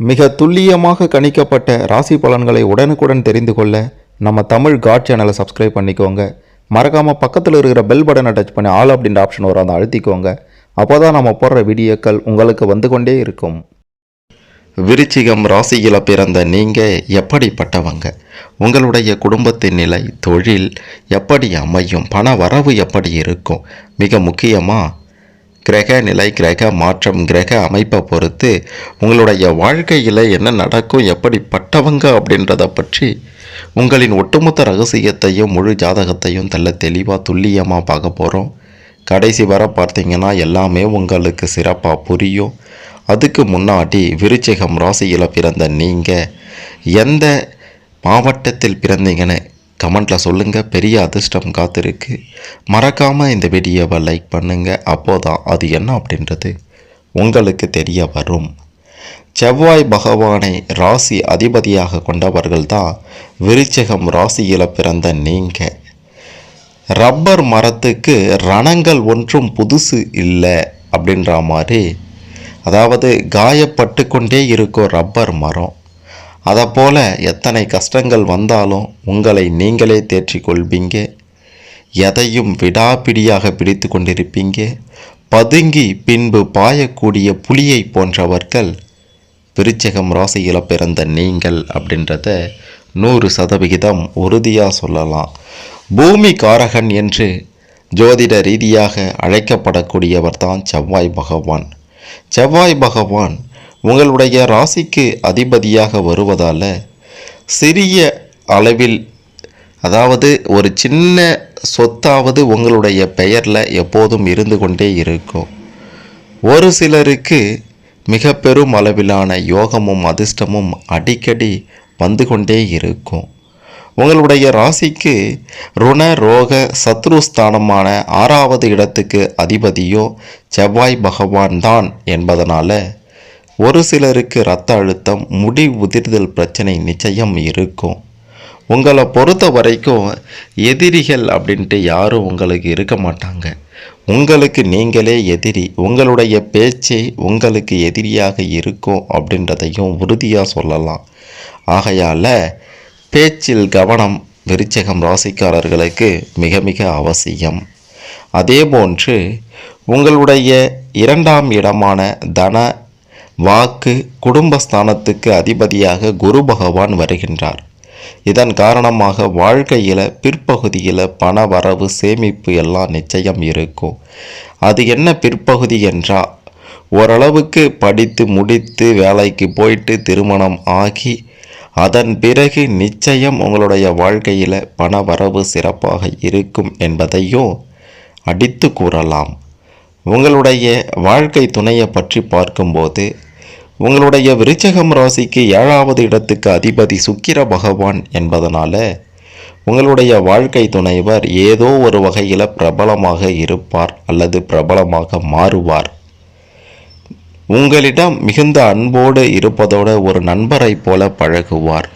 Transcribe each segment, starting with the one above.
மிக துல்லியமாக கணிக்கப்பட்ட ராசி பலன்களை உடனுக்குடன் தெரிந்து கொள்ள நம்ம தமிழ் காட் சேனலை சப்ஸ்கிரைப் பண்ணிக்கோங்க. மறக்காமல் பக்கத்தில் இருக்கிற பெல் பட்டனை டச் பண்ணி ஆல் அப்படின்ற ஆப்ஷன் வரும் அதை அழுத்திக்கோங்க. அப்போ தான் நம்ம போடுற வீடியோக்கள் உங்களுக்கு வந்து கொண்டே இருக்கும். விருச்சிகம் ராசியில் பிறந்த நீங்கள் எப்படிப்பட்டவங்க? உங்களுடைய குடும்பத்தின் நிலை தொழில் எப்படி அமையும்? பண வரவு எப்படி இருக்கும்? மிக முக்கியமாக கிரக நிலை கிரக மாற்றம் கிரக அமைப்பை பொறுத்து உங்களுடைய வாழ்க்கையில் என்ன நடக்கும் எப்படிப்பட்டவங்க அப்படின்றத பற்றி உங்களின் ஒட்டுமொத்த ரகசியத்தையும் முழு ஜாதகத்தையும் தெல்ல தெளிவாக துல்லியமாக பார்க்க போகிறோம் கடைசி வர பார்த்தீங்கன்னா எல்லாமே உங்களுக்கு சிறப்பாக புரியும். அதுக்கு முன்னாடி விருச்சிகம் ராசியில் பிறந்த நீங்கள் எந்த மாவட்டத்தில் பிறந்தீங்கன்னு கமெண்ட்டில் சொல்லுங்கள் பெரிய அதிர்ஷ்டம் காத்திருக்கு. மறக்காமல் இந்த வீடியோவை லைக் பண்ணுங்கள் அப்போதான் அது என்ன அப்படின்றது உங்களுக்கு தெரிய வரும். செவ்வாய் பகவானை ராசி அதிபதியாக கொண்டவர்கள் தான் விருச்சிகம் ராசியில் பிறந்த நீங்கள் ரப்பர் மரத்துக்கு ரணங்கள் ஒன்றும் புதுசு இல்லை அப்படின்ற மாதிரி. அதாவது காயப்பட்டு கொண்டே இருக்கும் ரப்பர் மரம். அதைப்போல எத்தனை கஷ்டங்கள் வந்தாலும் உங்களை நீங்களே தேற்றிக் கொள்வீங்க எதையும் விடாப்பிடியாக பிடித்து கொண்டிருப்பீங்க. பதுங்கி பின்பு பாயக்கூடிய புலியை போன்றவர்கள் விருச்சகம் ராசியில் பிறந்த நீங்கள் அப்படின்றத நூறு சதவிகிதம் உறுதியாக சொல்லலாம். பூமி காரகன் என்று ஜோதிட ரீதியாக அழைக்கப்படக்கூடியவர் தான் செவ்வாய் பகவான். செவ்வாய் பகவான் உங்களுடைய ராசிக்கு அதிபதியாக வருவதால் சிறிய அளவில் அதாவது ஒரு சின்ன சொத்தாவது உங்களுடைய பெயரில் எப்போதும் இருந்து கொண்டே இருக்கும். ஒரு சிலருக்கு மிக பெரும் அளவிலான யோகமும் அதிர்ஷ்டமும் அடிக்கடி வந்து கொண்டே இருக்கும். உங்களுடைய ராசிக்கு ருண ரோக சத்ருஸ்தானமான ஆறாவது இடத்துக்கு அதிபதியோ செவ்வாய் பகவான் தான் என்பதனால் ஒரு சிலருக்கு இரத்த அழுத்தம் முடி உதிர்தல் பிரச்சனை நிச்சயம் இருக்கும். உங்களை பொறுத்த வரைக்கும் எதிரிகள் அப்படின்ட்டு யாரும் உங்களுக்கு இருக்க மாட்டாங்க. உங்களுக்கு நீங்களே எதிரி. உங்களுடைய பேச்சே உங்களுக்கு எதிரியாக இருக்கும் அப்படின்றதையும் உறுதியாக சொல்லலாம். ஆகையால் பேச்சில் கவனம் விருச்சகம் ராசிக்காரர்களுக்கு மிக மிக அவசியம். அதேபோன்று உங்களுடைய இரண்டாம் இடமான தன வாக்கு குடும்பஸ்தானத்துக்கு அதிபதியாக குரு பகவான் வருகின்றார். இதன் காரணமாக வாழ்க்கையில் பிற்பகுதியில் பண வரவு சேமிப்பு எல்லாம் நிச்சயம் இருக்கும். அது என்ன பிற்பகுதி என்றால் ஓரளவுக்கு படித்து முடித்து வேலைக்கு போயிட்டு திருமணம் ஆகி அதன் பிறகு நிச்சயம் உங்களுடைய வாழ்க்கையில் பண வரவு சிறப்பாக இருக்கும் என்பதையும் அடித்து கூறலாம். உங்களுடைய வாழ்க்கை துணையை பற்றி பார்க்கும்போது உங்களுடைய விருச்சகம் ராசிக்கு ஏழாவது இடத்துக்கு அதிபதி சுக்கிர பகவான் என்பதனால உங்களுடைய வாழ்க்கை துணைவர் ஏதோ ஒரு வகையில் பிரபலமாக இருப்பார் அல்லது பிரபலமாக மாறுவார். உங்களிடம் மிகுந்த அன்போடு இருப்பதோட ஒரு நண்பரைப் போல பழகுவார்.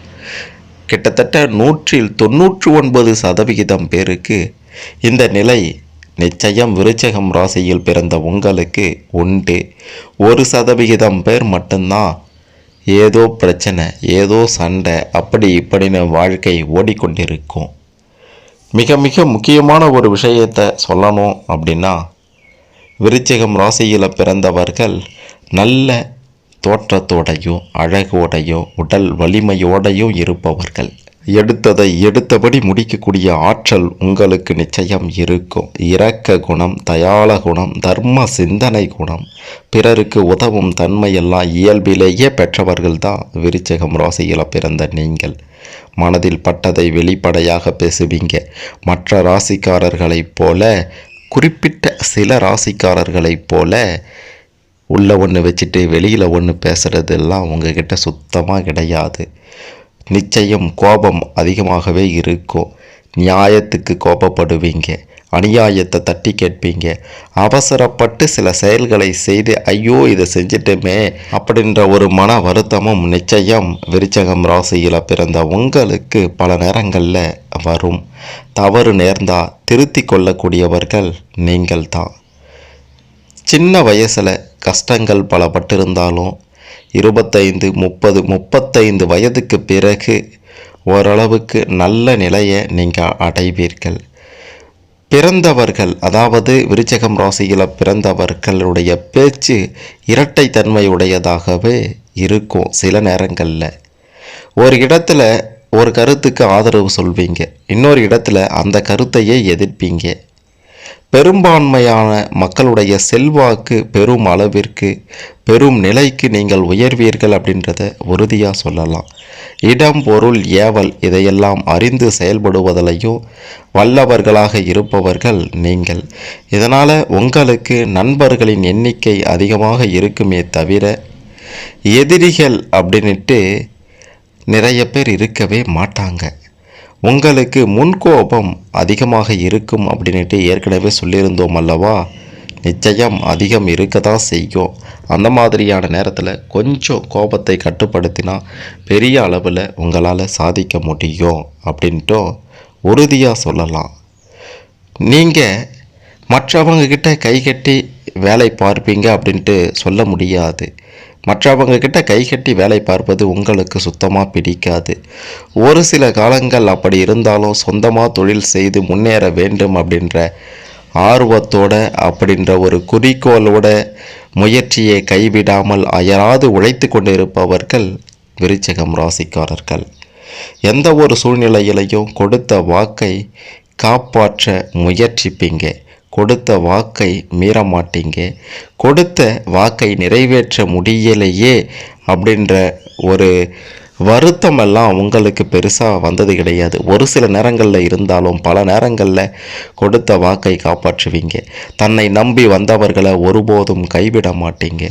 கிட்டத்தட்ட நூற்றில் தொன்னூற்று ஒன்பது சதவிகிதம் பேருக்கு இந்த நிலை நிச்சயம் விருச்சகம் ராசியில் பிறந்த உங்களுக்கு உண்டு. ஒரு சதவிகிதம் பேர் மட்டும்தான். ஏதோ பிரச்சனை ஏதோ சண்டை அப்படி இப்படின்னு வாழ்க்கை ஓடிக்கொண்டிருக்கும். மிக மிக முக்கியமான ஒரு விஷயத்தை சொல்லணும் அப்படின்னா விருச்சகம் ராசியில் பிறந்தவர்கள் நல்ல தோற்றத்தோடையும் அழகோடையும் உடல் வலிமையோடையும் இருப்பவர்கள். எடுத்ததை எடுத்தபடி முடிக்கக்கூடிய ஆற்றல் உங்களுக்கு நிச்சயம் இருக்கும். இரக்க குணம் தயாள குணம் தர்ம சிந்தனை குணம். பிறருக்கு உதவும் தன்மையெல்லாம் இயல்பிலேயே பெற்றவர்கள் தான் விருச்சகம் ராசியில் பிறந்த நீங்கள். மனதில் பட்டதை வெளிப்படையாக பேசுவீங்க. மற்ற ராசிக்காரர்களைப் போல குறிப்பிட்ட சில ராசிக்காரர்களைப் போல உள்ள ஒன்று வச்சுட்டு வெளியில் ஒன்று பேசுகிறதெல்லாம் உங்ககிட்ட சுத்தமாக கிடையாது. நிச்சயம் கோபம் அதிகமாகவே இருக்கும். நியாயத்துக்கு கோபப்படுவீங்க. அநியாயத்தை தட்டி கேட்பீங்க. அவசரப்பட்டு சில செயல்களை செய்து ஐயோ இதை செஞ்சிட்டுமே அப்படின்ற ஒரு மன வருத்தமும் நிச்சயம் விருச்சகம் ராசியில் பிறந்த உங்களுக்கு பல நேரங்களில் வரும். தவறு நேர்ந்தால் திருத்தி கொள்ளக்கூடியவர்கள் நீங்கள் தான் சின்ன வயசில் கஷ்டங்கள் பல பட்டிருந்தாலும் இருபத்தைந்து முப்பது முப்பத்தைந்து வயதுக்கு பிறகு ஓரளவுக்கு நல்ல நிலையை நீங்கள் அடைவீர்கள். பிறந்தவர்கள் அதாவது விருச்சகம் ராசியில் பிறந்தவர்களுடைய பேச்சு இரட்டை தன்மையுடையதாகவே இருக்கும் சில நேரங்களில். ஒரு இடத்துல ஒரு கருத்துக்கு ஆதரவு சொல்வீங்க இன்னொரு இடத்துல அந்த கருத்தையே எதிர்ப்பீங்க. பெரும்பான்மையான மக்களுடைய செல்வாக்கு பெரும் அளவிற்கு பெரும் நிலைக்கு நீங்கள் உயர்வீர்கள் அப்படின்றத உறுதியாக சொல்லலாம். இடம் பொருள் ஏவல் இதையெல்லாம் அறிந்து செயல்படுவதிலையும் வல்லவர்களாக இருப்பவர்கள் நீங்கள். இதனால் உங்களுக்கு நண்பர்களின் எண்ணிக்கை அதிகமாக இருக்குமே தவிர எதிரிகள் அப்படின்ட்டு நிறைய பேர் இருக்கவே மாட்டாங்க. உங்களுக்கு முன்கோபம் அதிகமாக இருக்கும் அப்படின்ட்டு ஏற்கனவே சொல்லியிருந்தோம் அல்லவா? நிச்சயம் அதிகம் இருக்க தான் செய்யும். அந்த மாதிரியான நேரத்தில் கொஞ்சம் கோபத்தை கட்டுப்படுத்தினா பெரிய அளவில் உங்களால் சாதிக்க முடியும் அப்படின்ட்டும் உறுதியாக சொல்லலாம். நீங்கள் மற்றவங்கக்கிட்ட கை கட்டி வேலை பார்ப்பீங்க அப்படின்ட்டு சொல்ல முடியாது. மற்றவங்க கிட்ட கை கட்டி வேலை பார்ப்பது உங்களுக்கு சுத்தமாக பிடிக்காது. ஒரு சில காலங்கள் அப்படி இருந்தாலும் சொந்தமாக தொழில் செய்து முன்னேற வேண்டும் அப்படின்ற ஆர்வத்தோட அப்படின்ற ஒரு குறிக்கோளோட முயற்சியை கைவிடாமல் அயராது உழைத்து கொண்டிருப்பவர்கள் விருச்சகம் ராசிக்காரர்கள். எந்த ஒரு சூழ்நிலையிலையும் கொடுத்த வாக்கை காப்பாற்ற முயற்சிப்பீங்க. கொடுத்த வாக்கை மீற மாட்டீங்க கொடுத்த வாக்கை நிறைவேற்ற முடியலையே அப்படின்ற ஒரு வருத்தமெல்லாம் உங்களுக்கு பெருசாக வந்தது கிடையாது. ஒரு சில நேரங்களில் இருந்தாலும் பல நேரங்களில் கொடுத்த வாக்கை காப்பாற்றுவீங்க. தன்னை நம்பி வந்தவர்களை ஒருபோதும் கைவிட மாட்டீங்க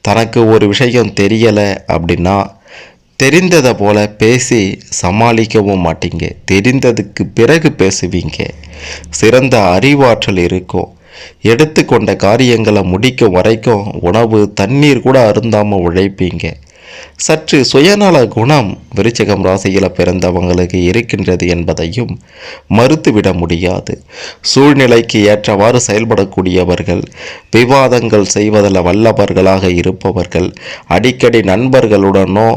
தனக்கு ஒரு விஷயம் தெரியலை அப்படின்னா தெரிந்ததை போல பேசி சமாளிக்கவும் மாட்டீங்க. தெரிந்ததுக்கு பிறகு பேசுவீங்க. சிறந்த அறிவாற்றல் இருக்கும். எடுத்துக்கொண்ட காரியங்களை முடிக்கும் வரைக்கும் உணவு தண்ணீர் கூட அருந்தாமல் உழைப்பீங்க. சற்று சுயநல குணம் விருச்சகம் ராசியில் பிறந்தவங்களுக்கு இருக்கின்றது என்பதையும் மறுத்துவிட முடியாது. சூழ்நிலைக்கு ஏற்றவாறு செயல்படக்கூடியவர்கள் விவாதங்கள் செய்வதில் வல்லவர்களாக இருப்பவர்கள் அடிக்கடி நண்பர்களுடனோ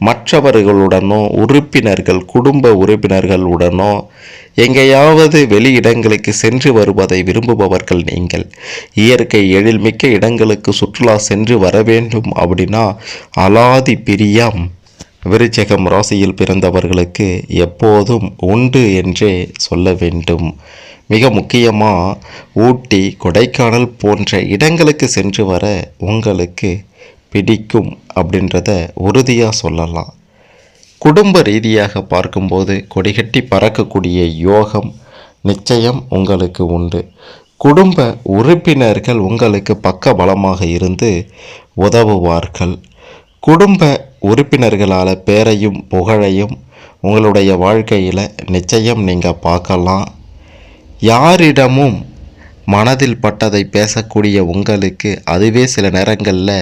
மற்றவர்களுடனோ உறுப்பினர்கள் குடும்ப உறுப்பினர்களுடனோ எங்கேயாவது வெளியிடங்களுக்கு சென்று வருவதை விரும்புபவர்கள் நீங்கள். இயற்கை எழில்மிக்க இடங்களுக்கு சுற்றுலா சென்று வர வேண்டும் அப்படின்னா அலாதி பிரியம். விருச்சகம் ராசியில் பிறந்தவர்களுக்கு எப்போதும் உண்டு என்றே சொல்ல வேண்டும். மிக முக்கியமாக ஊட்டி கொடைக்கானல் போன்ற இடங்களுக்கு சென்று வர உங்களுக்கு பிடிக்கும் அப்படின்றத உறுதியாக சொல்லலாம். குடும்ப ரீதியாக பார்க்கும்போது கொடிகட்டி பறக்கக்கூடிய யோகம் நிச்சயம் உங்களுக்கு உண்டு. குடும்ப உறுப்பினர்கள் உங்களுக்கு பக்க பலமாக இருந்து உதவுவார்கள். குடும்ப உறுப்பினர்களால் பேரையும் புகழையும் உங்களுடைய வாழ்க்கையில் நிச்சயம் நீங்கள் பார்க்கலாம். யாரிடமும் மனதில் பட்டதை பேசக்கூடிய உங்களுக்கு அதுவே சில நேரங்களில்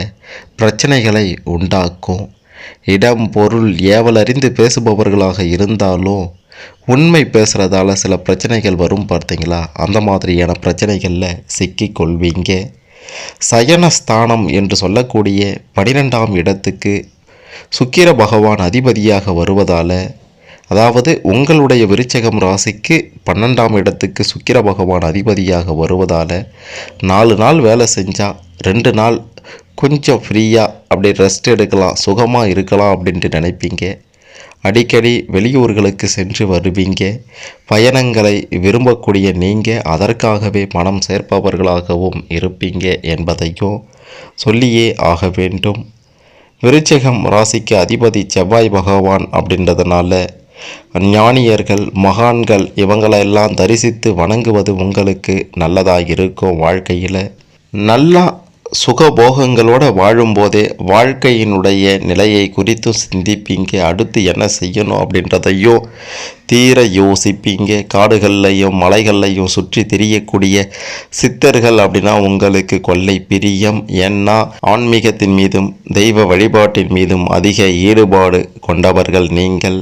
பிரச்சனைகளை உண்டாக்கும். இடம் பொருள் ஏவலறிந்து பேசுபவர்களாக இருந்தாலும் உண்மை பேசுகிறதால சில பிரச்சனைகள் வரும் பார்த்தீங்களா? அந்த மாதிரியான பிரச்சனைகளில் சிக்கிக்கொள்வீங்க சயனஸ்தானம் என்று சொல்லக்கூடிய பனிரெண்டாம் இடத்துக்கு சுக்கிர பகவான் அதிபதியாக வருவதால் அதாவது உங்களுடைய விருச்சகம் ராசிக்கு பன்னெண்டாம் இடத்துக்கு சுக்கிர பகவான் அதிபதியாக வருவதால் நாலு நாள் வேலை செஞ்சால் ரெண்டு நாள் கொஞ்சம் ஃப்ரீயாக அப்படியே ரெஸ்ட் எடுக்கலாம் சுகமாக இருக்கலாம் அப்படின்ட்டு நினைப்பீங்க. அடிக்கடி வெளியூர்களுக்கு சென்று வருவீங்க. பயணங்களை விரும்பக்கூடிய நீங்கள் அதற்காகவே மனம் சேர்ப்பவர்களாகவும் இருப்பீங்க என்பதையும் சொல்லியே ஆக வேண்டும். விருச்சகம் ராசிக்கு அதிபதி செவ்வாய் பகவான் அப்படின்றதுனால ஞானியர்கள் மகான்கள் இவங்களெல்லாம் தரிசித்து வணங்குவது உங்களுக்கு நல்லதாக இருக்கும் வாழ்க்கையில். நல்லா சுகபோகங்களோட வாழும்போதே வாழ்க்கையினுடைய நிலையை குறித்து சிந்திப்பீங்க. அடுத்து என்ன செய்யணும் அப்படின்றதையும் தீர யோசிப்பீங்க. காடுகள்லையும் மலைகள்லையும் சுற்றி திரியக்கூடிய சித்தர்கள் அப்படின்னா உங்களுக்கு கொள்ளை பிரியம். ஏன்னா ஆன்மீகத்தின் மீதும் தெய்வ வழிபாட்டின் மீதும் அதிக ஈடுபாடு கொண்டவர்கள் நீங்கள்.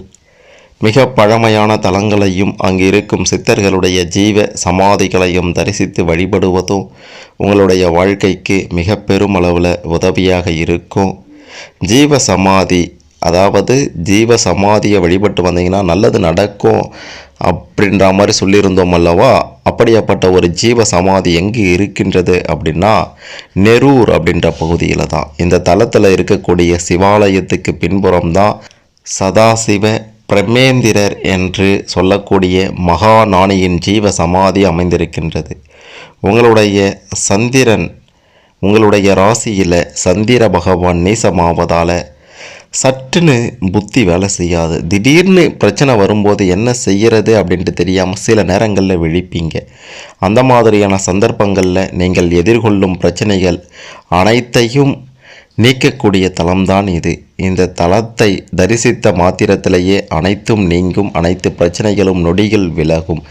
மிக பழமையான தலங்களையும் அங்கு இருக்கும் சித்தர்களுடைய ஜீவ சமாதிகளையும் தரிசித்து வழிபடுவதும் உங்களுடைய வாழ்க்கைக்கு மிக பெருமளவில் உதவியாக இருக்கும். ஜீவ சமாதி அதாவது ஜீவ சமாதியை வழிபட்டு வந்தீங்கன்னா நல்லது நடக்கும் அப்படின்ற மாதிரி சொல்லியிருந்தோம் அல்லவா? அப்படியாப்பட்ட ஒரு ஜீவ சமாதி எங்கே இருக்கின்றது அப்படின்னா நெரூர் அப்படின்ற பகுதியில் தான். இந்த தலத்தில் இருக்கக்கூடிய சிவாலயத்துக்கு பின்புறம் தான் சதாசிவ பிரமேந்திரர் என்று சொல்லக்கூடிய மகாநாணியின் ஜீவ சமாதி அமைந்திருக்கின்றது. உங்களுடைய சந்திரன் உங்களுடைய ராசியில் சந்திர பகவான் நீசமாவதால் சட்டுன்னு புத்தி வேலை செய்யாது. திடீர்னு பிரச்சனை வரும்போது என்ன செய்கிறது அப்படின்ட்டு தெரியாமல் சில நேரங்களில் விழிப்பீங்க. அந்த மாதிரியான சந்தர்ப்பங்களில் நீங்கள் எதிர்கொள்ளும் பிரச்சனைகள் அனைத்தையும் நீக்கக்கூடிய தலம்தான் இது. இந்த தலத்தை தரிசித்த மாத்திரத்திலேயே அனைத்தும் நீங்கும் அனைத்து பிரச்சனைகளும் நொடிகள் விலகும்.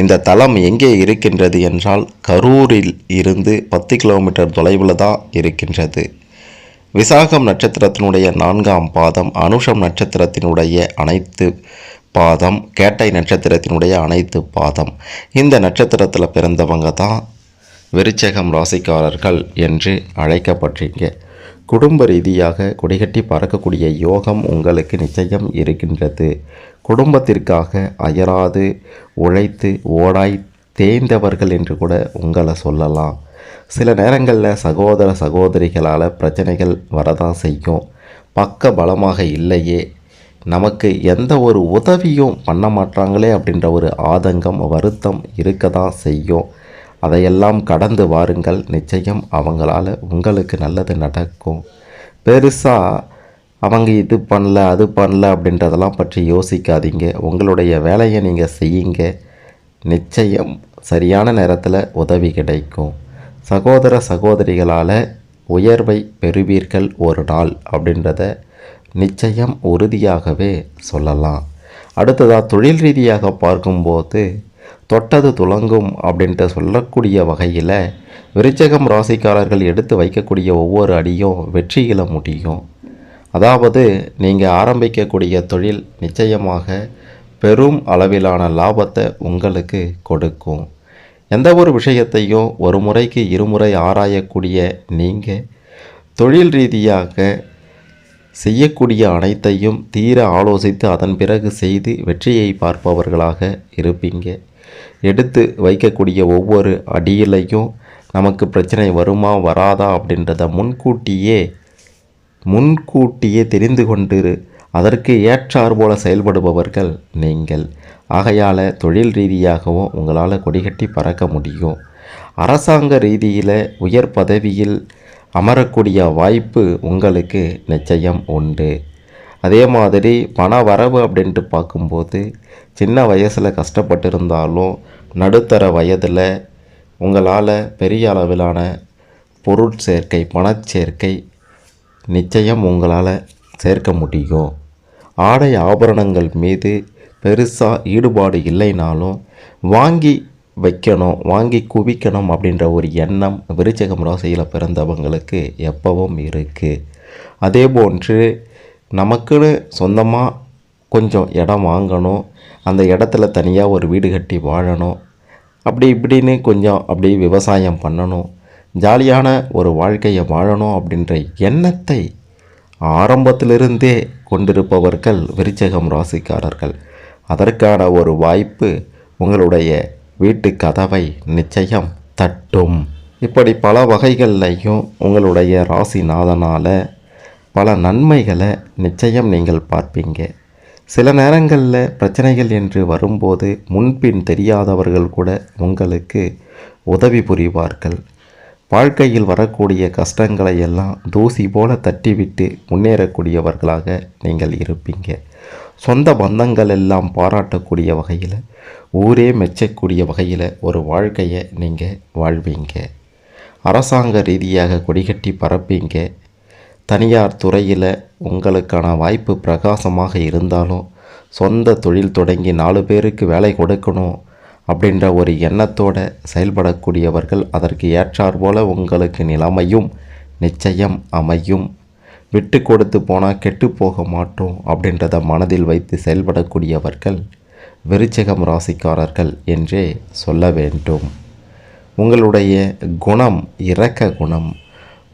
இந்த தலம் எங்கே இருக்கின்றது என்றால் கரூரில் இருந்து பத்து கிலோமீட்டர் தொலைவில் தான் இருக்கின்றது. விசாகம் நட்சத்திரத்தினுடைய நான்காம் பாதம் அனுஷம் நட்சத்திரத்தினுடைய அனைத்து பாதம் கேட்டை நட்சத்திரத்தினுடைய அனைத்து பாதம். இந்த நட்சத்திரத்தில் பிறந்தவங்க தான் விருச்சகம் ராசிக்காரர்கள் என்று அழைக்கப்பட்டீங்க குடும்ப ரீதியாக கொடிகட்டி பறக்கக்கூடிய யோகம் உங்களுக்கு நிச்சயம் இருக்கின்றது. குடும்பத்திற்காக அயராது உழைத்து ஓடாய் தேய்ந்தவர்கள் என்று கூட உங்களை சொல்லலாம். சில நேரங்களில் சகோதர சகோதரிகளால் பிரச்சனைகள் வரதான் செய்யும். பக்க பலமாக இல்லையே. நமக்கு எந்த ஒரு உதவியும் பண்ண மாட்டாங்களே அப்படின்ற ஒரு ஆதங்கம் வருத்தம் இருக்க தான் செய்யும். அதையெல்லாம் கடந்து வாருங்கள். நிச்சயம் அவங்களால உங்களுக்கு நல்லது நடக்கும். பெருசாக அவங்க இது பண்ணல அது பண்ணல அப்படின்றதெல்லாம் பற்றி யோசிக்காதீங்க. உங்களுடைய வேலையை நீங்கள் செய்யுங்க. நிச்சயம் சரியான நேரத்தில் உதவி கிடைக்கும். சகோதர சகோதரிகளால் உயர்வை பெறுவீர்கள் ஒரு நாள் அப்படின்றத நிச்சயம் உறுதியாகவே சொல்லலாம். அடுத்ததாக தொழில் ரீதியாக பார்க்கும்போது தொட்டது துலங்கும் அப்படின்ட்டு சொல்லக்கூடிய வகையில் விருச்சகம் ராசிக்காரர்கள் எடுத்து வைக்கக்கூடிய ஒவ்வொரு அடியும் வெற்றியில் முடியும். அதாவது நீங்கள் ஆரம்பிக்கக்கூடிய தொழில் நிச்சயமாக பெரும் அளவிலான லாபத்தை உங்களுக்கு கொடுக்கும். எந்த ஒரு விஷயத்தையும் ஒரு முறைக்கு இருமுறை ஆராயக்கூடிய நீங்கள் தொழில் ரீதியாக செய்யக்கூடிய அனைத்தையும் தீர ஆலோசித்து அதன் பிறகு செய்து வெற்றியை பார்ப்பவர்களாக இருப்பீங்க. எடுத்து வைக்கக்கூடிய ஒவ்வொரு அடியிலையும் நமக்கு பிரச்சனை வருமா வராதா அப்படின்றத முன்கூட்டியே முன்கூட்டியே தெரிந்து கொண்டு அதற்கு ஏற்றார் போல செயல்படுபவர்கள் நீங்கள். ஆகையால் தொழில் ரீதியாகவும் உங்களால் கொடிகட்டி பறக்க முடியும். அரசாங்க ரீதியில் உயர் பதவியில் அமரக்கூடிய வாய்ப்பு உங்களுக்கு நிச்சயம் உண்டு. அதே மாதிரி பண வரவு அப்படின்ட்டு பார்க்கும்போது சின்ன வயசில் கஷ்டப்பட்டிருந்தாலும் நடுத்தர வயதில் உங்களால் பெரிய அளவிலான பொருட்சேர்க்கை பணச்சேர்க்கை நிச்சயம் உங்களால் சேர்க்க முடியும். ஆடை ஆபரணங்கள் மீது பெருசாக ஈடுபாடு இல்லைனாலும் வாங்கி வைக்கணும் வாங்கி குவிக்கணும் அப்படின்ற ஒரு எண்ணம் விருச்சகம் ராசியில் பிறந்தவங்களுக்கு எப்பவும் இருக்குது அதே போன்று நமக்குன்னு சொந்தமாக கொஞ்சம் இடம் வாங்கணும். அந்த இடத்துல தனியாக ஒரு வீடு கட்டி வாழணும். அப்படி இப்படின்னு கொஞ்சம் அப்படி விவசாயம் பண்ணணும். ஜாலியான ஒரு வாழ்க்கையை வாழணும் அப்படின்ற எண்ணத்தை ஆரம்பத்திலிருந்தே கொண்டிருப்பவர்கள் விருச்சகம் ராசிக்காரர்கள். அதற்கான ஒரு வாய்ப்பு உங்களுடைய வீட்டு கதவை நிச்சயம் தட்டும். இப்படி பல வகைகள்லையும் உங்களுடைய ராசிநாதனால் பல நன்மைகளை நிச்சயம் நீங்கள் பார்ப்பீங்க. சில நேரங்களில் பிரச்சனைகள் என்று வரும்போது முன்பின் தெரியாதவர்கள் கூட உங்களுக்கு உதவி புரிவார்கள். வாழ்க்கையில் வரக்கூடிய கஷ்டங்களை எல்லாம் தூசி போல தட்டிவிட்டு முன்னேறக்கூடியவர்களாக நீங்கள் இருப்பீங்க. சொந்த பந்தங்கள் எல்லாம் பாராட்டக்கூடிய வகையில் ஊரே மெச்சக்கூடிய வகையில் ஒரு வாழ்க்கையை நீங்கள் வாழ்வீங்க. அரசாங்க ரீதியாக கொடிகட்டி பரப்பீங்க. தனியார் துறையில் உங்களுக்கான வாய்ப்பு பிரகாசமாக இருந்தாலும் சொந்த தொழில் தொடங்கி நாலு பேருக்கு வேலை கொடுக்கணும் அப்படின்ற ஒரு எண்ணத்தோடு செயல்படக்கூடியவர்கள் அதற்கு ஏற்றார் போல உங்களுக்கு நிலைமையும் நிச்சயம் அமையும். விட்டு கொடுத்து போனால் கெட்டு போக மாட்டோம் அப்படின்றத மனதில் வைத்து செயல்படக்கூடியவர்கள் விருச்சகம் ராசிக்காரர்கள் என்றே சொல்ல வேண்டும். உங்களுடைய குணம் இரக்க குணம்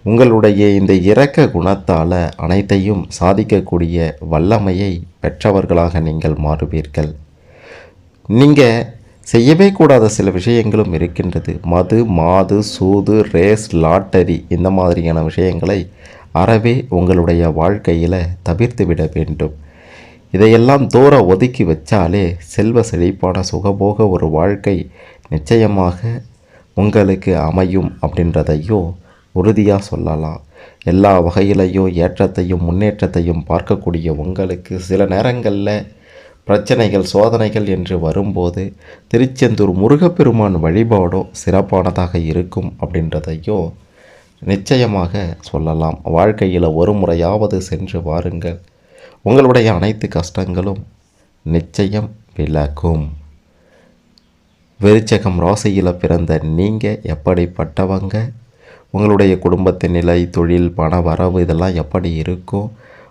உங்களுடைய இந்த இரக்க குணத்தால் அனைத்தையும் சாதிக்கக்கூடிய வல்லமையை பெற்றவர்களாக நீங்கள் மாறுவீர்கள். நீங்கள் செய்யவே கூடாத சில விஷயங்களும் இருக்கின்றது. மது மாது சூது ரேஸ் லாட்டரி இந்த மாதிரியான விஷயங்களை அறவே உங்களுடைய வாழ்க்கையில் தவிர்த்து விட வேண்டும். இதையெல்லாம் தூர ஒதுக்கி வச்சாலே செல்வ செழிப்பான சுகபோக ஒரு வாழ்க்கை நிச்சயமாக உங்களுக்கு அமையும் அப்படின்றதையும் உறுதியாக சொல்லலாம். எல்லா வகையிலையும் ஏற்றத்தையும் முன்னேற்றத்தையும் பார்க்கக்கூடிய உங்களுக்கு சில நேரங்களில் பிரச்சனைகள் சோதனைகள் என்று வரும்போது திருச்செந்தூர் முருகப்பெருமான் வழிபாடோ சிறப்பானதாக இருக்கும் அப்படின்றதையும் நிச்சயமாக சொல்லலாம். வாழ்க்கையில் ஒரு முறையாவது சென்று வாருங்கள் உங்களுடைய அனைத்து கஷ்டங்களும் நிச்சயம் விலகும். விருச்சகம் ராசியில் பிறந்த நீங்கள் எப்படிப்பட்டவங்க? உங்களுடைய குடும்பத்தின் நிலை தொழில் பண வரவு இதெல்லாம் எப்படி இருக்கும்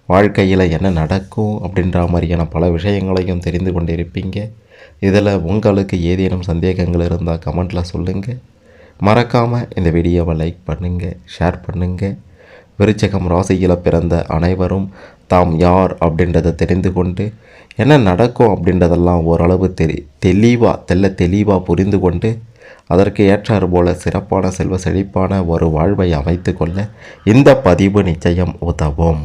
வாழ்க்கையில் என்ன நடக்கும் அப்படின்ற மாதிரியான பல விஷயங்களையும் தெரிந்து கொண்டிருப்பீங்க. இதில் உங்களுக்கு ஏதேனும் சந்தேகங்கள் இருந்தால் கமெண்ட்டில் சொல்லுங்கள் மறக்காமல் இந்த வீடியோவை லைக் பண்ணுங்கள் ஷேர் பண்ணுங்கள் விருச்சகம் ராசியில் பிறந்த அனைவரும் தாம் யார் அப்படின்றத தெரிந்து கொண்டு என்ன நடக்கும் அப்படின்றதெல்லாம் ஓரளவு தெரி தெளிவாக தெல்ல தெளிவாக புரிந்து கொண்டு அதற்கு ஏற்றாறு போல சிறப்பான செல்வ செழிப்பான ஒரு வாழ்வை அமைத்து கொள்ள இந்த பதிவு நிச்சயம் உதவும்.